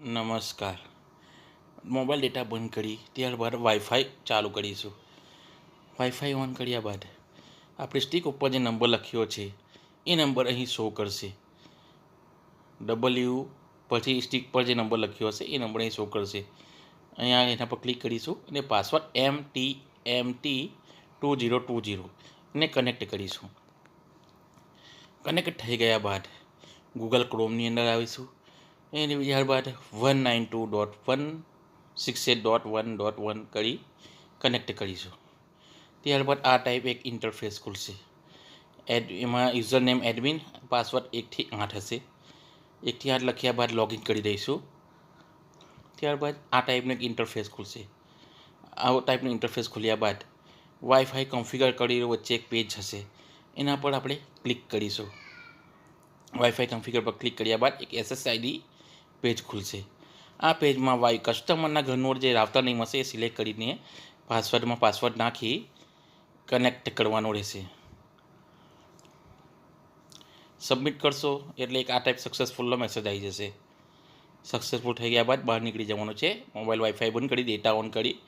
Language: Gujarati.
નમસ્કાર. મોબાઈલ ડેટા બંધ કરી, ત્યારબાદ વાઈફાઈ ચાલુ કરીશું. વાઈફાઈ ઓન કર્યા બાદ આપણે સ્ટીક ઉપર જે નંબર લખ્યો છે, એ નંબર અહીં શો કરશે. ડબલ્યુ પછી સ્ટીક પર જે નંબર લખ્યો હશે, એ નંબર અહીં શો કરશે. અહીંયા એના પર ક્લિક કરીશું અને password M T M T two zero two zero ને કનેક્ટ કરીશું. કનેક્ટ થઈ ગયા બાદ ગૂગલ ક્રોમની અંદર આવીશું. એની ત્યારબાદ one nine two dot one six eight dot one dot one કરી કનેક્ટ કરીશું. ત્યારબાદ આ ટાઈપ એક ઇન્ટરફેસ ખુલશે. એડ એમાં યુઝર નેમ એડમિન પાસવર્ડ એકથી આઠ હશે. એકથી આઠ લખ્યા બાદ લોગિન કરી દઈશું. ત્યારબાદ આ ટાઈપનું એક ઇન્ટરફેસ ખુલશે. આ ટાઈપનું ઇન્ટરફેસ ખુલ્યા બાદ વાઈફાઈ કન્ફિગર કરી વચ્ચે એક પેજ હશે. એના પર આપણે ક્લિક કરીશું. વાઈફાઈ કન્ફિગર પર ક્લિક કર્યા બાદ એક એસએસઆઈડી પેજ ખુલશે. આ પેજમાં વાય કસ્ટમરના ઘરનું જે રાવતા નેમ હશે એ સિલેક્ટ કરીને પાસવર્ડમાં પાસવર્ડ નાખી કનેક્ટ કરવાનો રહેશે. સબમિટ કરશો એટલે એક આ ટાઈપ સક્સેસફુલનો મેસેજ આવી જશે. સક્સેસફુલ થઈ ગયા બાદ બહાર નીકળી જવાનું છે. મોબાઈલ વાઈફાઈ બંધ કરી ડેટા ઓન કરી.